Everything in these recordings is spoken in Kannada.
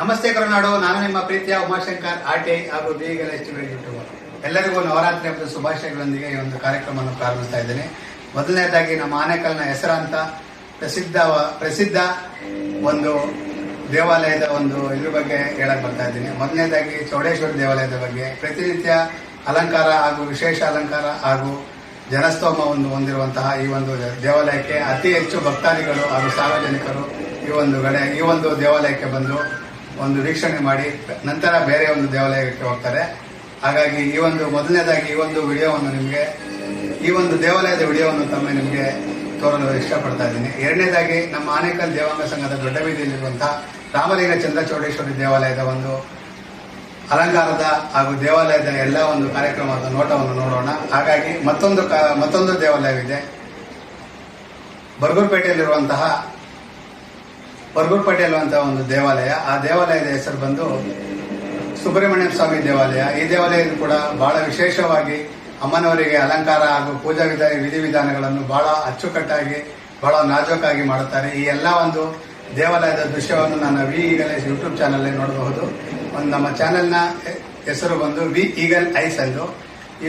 ನಮಸ್ತೆ ಕರುನಾಡು, ನಾನು ನಿಮ್ಮ ಪ್ರೀತಿಯ ಉಮಾಶಂಕರ್ ಆಟೆ ಹಾಗೂ ಬಿಗಲ್ ಎಚ್ ಯೂಟ್ಯೂಬರ್. ಎಲ್ಲರಿಗೂ ನವರಾತ್ರಿ ಹಬ್ಬದ ಶುಭಾಶಯಗಳೊಂದಿಗೆ ಈ ಒಂದು ಕಾರ್ಯಕ್ರಮವನ್ನು ಪ್ರಾರಂಭಿಸ್ತಾ ಇದ್ದೇನೆ. ಮೊದಲನೇದಾಗಿ ನಮ್ಮ ಆನೆಕಲ್ನ ಹೆಸರಾಂತ ಪ್ರಸಿದ್ಧ ಪ್ರಸಿದ್ಧ ಒಂದು ದೇವಾಲಯದ ಒಂದು ಇದ್ರ ಬಗ್ಗೆ ಹೇಳಕ್ ಬರ್ತಾ ಇದ್ದೀನಿ. ಮೊದಲನೇದಾಗಿ ಚೌಡೇಶ್ವರ ದೇವಾಲಯದ ಬಗ್ಗೆ ಪ್ರತಿನಿತ್ಯ ಅಲಂಕಾರ ಹಾಗೂ ವಿಶೇಷ ಅಲಂಕಾರ ಹಾಗೂ ಜನಸ್ತೋಮವನ್ನು ಹೊಂದಿರುವಂತಹ ಈ ಒಂದು ದೇವಾಲಯಕ್ಕೆ ಅತಿ ಹೆಚ್ಚು ಭಕ್ತಾದಿಗಳು ಹಾಗೂ ಸಾರ್ವಜನಿಕರು ಈ ಒಂದು ಕಡೆ ಈ ಒಂದು ದೇವಾಲಯಕ್ಕೆ ಬಂದು ಒಂದು ವೀಕ್ಷಣೆ ಮಾಡಿ, ನಂತರ ಬೇರೆ ಒಂದು ದೇವಾಲಯಕ್ಕೆ ಹೋಗ್ತಾರೆ. ಹಾಗಾಗಿ ಈ ಒಂದು ಮೊದಲನೇದಾಗಿ ಈ ಒಂದು ವಿಡಿಯೋವನ್ನು ನಿಮಗೆ, ಈ ಒಂದು ದೇವಾಲಯದ ವಿಡಿಯೋವನ್ನು ತಮ್ಮ ನಿಮಗೆ ತೋರಲು ಇಷ್ಟಪಡ್ತಾ ಇದ್ದೀನಿ. ಎರಡನೇದಾಗಿ, ನಮ್ಮ ಆನೇಕಲ್ ದೇವಾಂಗ ಸಂಘದ ದೊಡ್ಡ ಬೀದಿಯಲ್ಲಿರುವಂತಹ ರಾಮಲಿಂಗ ಚಂದ್ರಚೌಡೇಶ್ವರಿ ದೇವಾಲಯದ ಒಂದು ಅಲಂಕಾರದ ಹಾಗೂ ದೇವಾಲಯದ ಎಲ್ಲ ಒಂದು ಕಾರ್ಯಕ್ರಮದ ನೋಟವನ್ನು ನೋಡೋಣ. ಹಾಗಾಗಿ ಮತ್ತೊಂದು ಮತ್ತೊಂದು ದೇವಾಲಯವಿದೆ. ಬರ್ಗೂರ್ಪೇಟೆಯಲ್ಲಿರುವಂತಹ ಬರ್ಗೂರ್ಪೇಟೆಯಲ್ಲಿರುವಂತಹ ಒಂದು ದೇವಾಲಯ. ಆ ದೇವಾಲಯದ ಹೆಸರು ಬಂದು ಸುಬ್ರಹ್ಮಣ್ಯ ಸ್ವಾಮಿ ದೇವಾಲಯ. ಈ ದೇವಾಲಯ ಕೂಡ ಬಹಳ ವಿಶೇಷವಾಗಿ ಅಮ್ಮನವರಿಗೆ ಅಲಂಕಾರ ಹಾಗೂ ಪೂಜಾ ವಿಧ ವಿಧಿವಿಧಾನಗಳನ್ನು ಬಹಳ ಅಚ್ಚುಕಟ್ಟಾಗಿ, ಬಹಳ ನಾಜೂಕಾಗಿ ಮಾಡುತ್ತಾರೆ. ಈ ಎಲ್ಲ ಒಂದು ದೇವಾಲಯದ ದೃಶ್ಯವನ್ನು ನಾನು V Eagle Eyes YouTube channel ನೋಡಬಹುದು. ಒಂದು ನಮ್ಮ ಚಾನೆಲ್ನ ಹೆಸರು ಬಂದು ವಿ ಈಗಲ್ ಐಸ್ ಎಂದು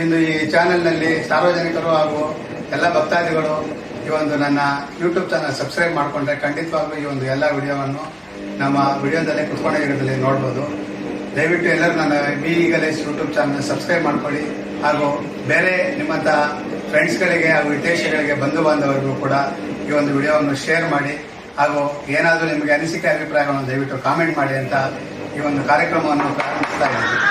ಇಂದು ಈ ಚಾನೆಲ್ನಲ್ಲಿ ಸಾರ್ವಜನಿಕರು ಹಾಗೂ ಎಲ್ಲ ಭಕ್ತಾದಿಗಳು ಈ ಒಂದು ನನ್ನ ಯೂಟ್ಯೂಬ್ ಚಾನಲ್ ಸಬ್ಸ್ಕ್ರೈಬ್ ಮಾಡಿಕೊಂಡ್ರೆ ಖಂಡಿತವಾಗ್ಲೂ ಈ ಒಂದು ಎಲ್ಲ ವಿಡಿಯೋವನ್ನು ನಮ್ಮ ವಿಡಿಯೋದಲ್ಲೇ ಕುತ್ಕೊಂಡಿರೋದ್ರಲ್ಲಿ ನೋಡ್ಬೋದು. ದಯವಿಟ್ಟು ಎಲ್ಲರೂ ನನ್ನ B Eagle Eyes YouTube channel subscribe ಮಾಡ್ಕೊಳ್ಳಿ. ಹಾಗೂ ಬೇರೆ ನಿಮ್ಮಂಥ ಫ್ರೆಂಡ್ಸ್ಗಳಿಗೆ ಹಾಗೂ ವಿದೇಶಗಳಿಗೆ ಬಂಧು ಬಾಂಧವರಿಗೂ ಕೂಡ ಈ ಒಂದು ವಿಡಿಯೋವನ್ನು ಶೇರ್ ಮಾಡಿ. ಹಾಗೂ ಏನಾದರೂ ನಿಮಗೆ ಅನಿಸಿಕೆ, ಅಭಿಪ್ರಾಯಗಳನ್ನು ದಯವಿಟ್ಟು ಕಾಮೆಂಟ್ ಮಾಡಿ ಅಂತ ಈ ಒಂದು ಕಾರ್ಯಕ್ರಮವನ್ನು ಪ್ರಾರಂಭಿಸ್ತಾ ಇದ್ದೀನಿ.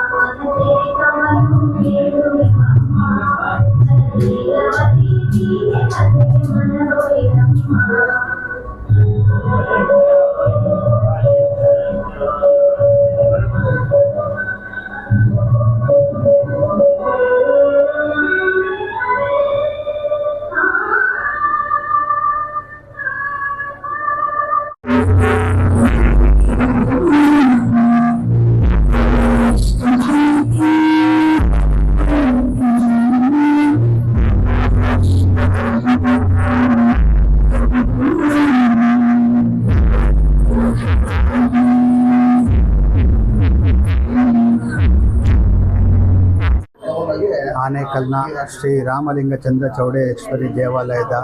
ಆನೇಕಲ್ನ ಶ್ರೀ ರಾಮಲಿಂಗ ಚಂದ್ರ ಚೌಡೇಶ್ವರಿ ದೇವಾಲಯದ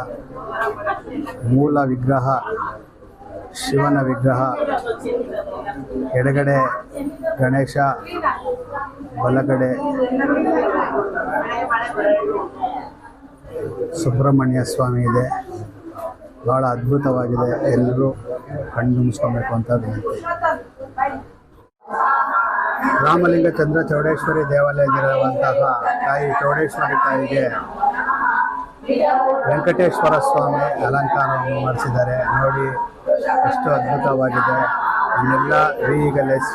ಮೂಲ ವಿಗ್ರಹ, ಶಿವನ ವಿಗ್ರಹ, ಎಡಗಡೆ ಗಣೇಶ, ಬಲಗಡೆ ಸುಬ್ರಹ್ಮಣ್ಯ ಸ್ವಾಮಿ ಇದೆ. ಭಾಳ ಅದ್ಭುತವಾಗಿದೆ. ಎಲ್ಲರೂ ಕಣ್ಣು ಮುಗಿಸ್ಕೊಬೇಕು ಅಂತ ರಾಮಲಿಂಗ ಚಂದ್ರ ಚೌಡೇಶ್ವರಿ ದೇವಾಲಯದಲ್ಲಿರುವಂತಹ ತಾಯಿ ಚೌಡೇಶ್ವರಿ ತಾಯಿಗೆ ವೆಂಕಟೇಶ್ವರ ಸ್ವಾಮಿ ಅಲಂಕಾರವನ್ನು ಮಾಡಿಸಿದ್ದಾರೆ. ನೋಡಿ, ಎಷ್ಟು ಅದ್ಭುತವಾಗಿದೆ. ಇನ್ನೆಲ್ಲ ರೀಗಲೆಸ್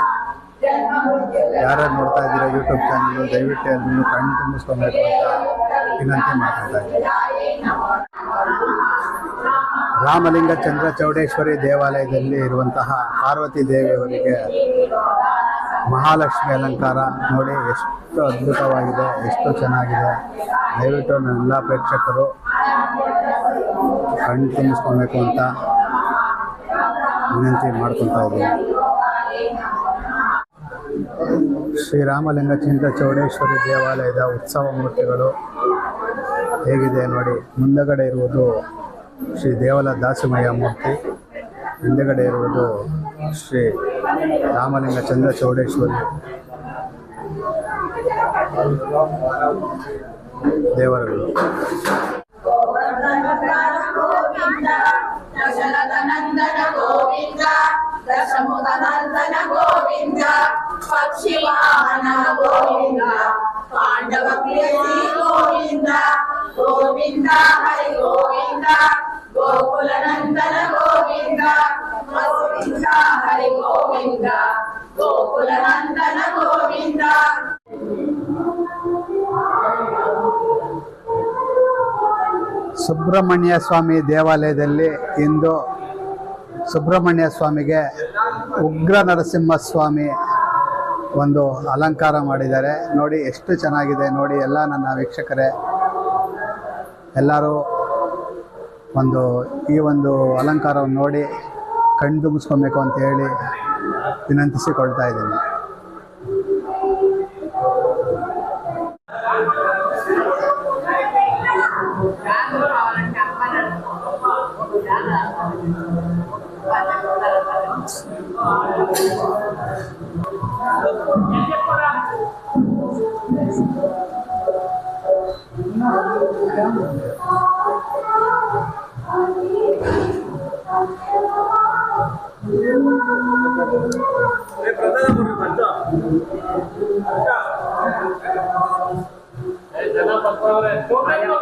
ಯಾರು ನೋಡ್ತಾ ಇದ್ದೀರಾ ಯೂಟ್ಯೂಬ್ ಚಾನಲ್ ದಯವಿಟ್ಟು ಅದನ್ನು ಕಣ್ಣು ತುಂಬಿಸ್ಕೊಬೇಕು ಅಂತ ವಿನಂತಿ ಮಾಡ್ತಾ ರಾಮಲಿಂಗ ಚಂದ್ರ ಚೌಡೇಶ್ವರಿ ದೇವಾಲಯದಲ್ಲಿ ಇರುವಂತಹ ಪಾರ್ವತಿ ದೇವಿಯವರಿಗೆ ಮಹಾಲಕ್ಷ್ಮಿ ಅಲಂಕಾರ ನೋಡಿ ಎಷ್ಟು ಅದ್ಭುತವಾಗಿದೆ, ಎಷ್ಟು ಚೆನ್ನಾಗಿದೆ. ದಯವಿಟ್ಟು ನನ್ನೆಲ್ಲ ಪ್ರೇಕ್ಷಕರು ಕಣ್ಣು ತುಂಬಿಸ್ಕೊಬೇಕು ಅಂತ ವಿನಂತಿ ಮಾಡ್ಕೊತಾ ಇದ್ದೀನಿ. ಶ್ರೀರಾಮಲಿಂಗ ಚಿಂತ ಚೌಡೇಶ್ವರಿ ದೇವಾಲಯದ ಉತ್ಸವ ಮೂರ್ತಿಗಳು ಹೇಗಿದೆ ನೋಡಿ. ಮುಂದಗಡೆ ಇರುವುದು ಶ್ರೀ ದೇವಲ ದಾಸಿಮಯ್ಯ ಮೂರ್ತಿ, ಹಿಂದಗಡೆ ಇರುವುದು ಶ್ರೀ ರಾಮಲಿಂಗ ಚಂದ್ರ ಚೌಡೇಶ್ವರಿ ದೇವರುಗಳು ಗೋವಿಂದ ದಶರಥನಂದನ ಗೋವಿಂದ ದಶಮುಖನಂದನ ಗೋವಿಂದ ಪಕ್ಷಿವಾಹನ ಗೋವಿಂದ ಪಾಂಡವ ಪ್ರಿಯಸಿ ಗೋವಿಂದ ಗೋವಿಂದ ಹರಿ ಗೋವಿಂದ ಗೋಕುಲನಂದನ ಗೋವಿಂದ ಸುಬ್ರಹ್ಮಣ್ಯ ಸ್ವಾಮಿ ದೇವಾಲಯದಲ್ಲಿ ಇಂದು ಸುಬ್ರಹ್ಮಣ್ಯ ಸ್ವಾಮಿಗೆ ಉಗ್ರ ನರಸಿಂಹ ಸ್ವಾಮಿ ಒಂದು ಅಲಂಕಾರ ಮಾಡಿದ್ದಾರೆ. ನೋಡಿ, ಎಷ್ಟು ಚೆನ್ನಾಗಿದೆ ನೋಡಿ ಎಲ್ಲ ನನ್ನ ವೀಕ್ಷಕರೇ. ಎಲ್ಲರೂ ಒಂದು ಈ ಒಂದು ಅಲಂಕಾರವನ್ನು ನೋಡಿ ಕಣ್ತುಂಬಿಸ್ಕೊಬೇಕು ಅಂತ ಹೇಳಿ ವಿನಂತಿಸಿಕೊಳ್ತಾ ಇದ್ದೀನಿ. Gracias.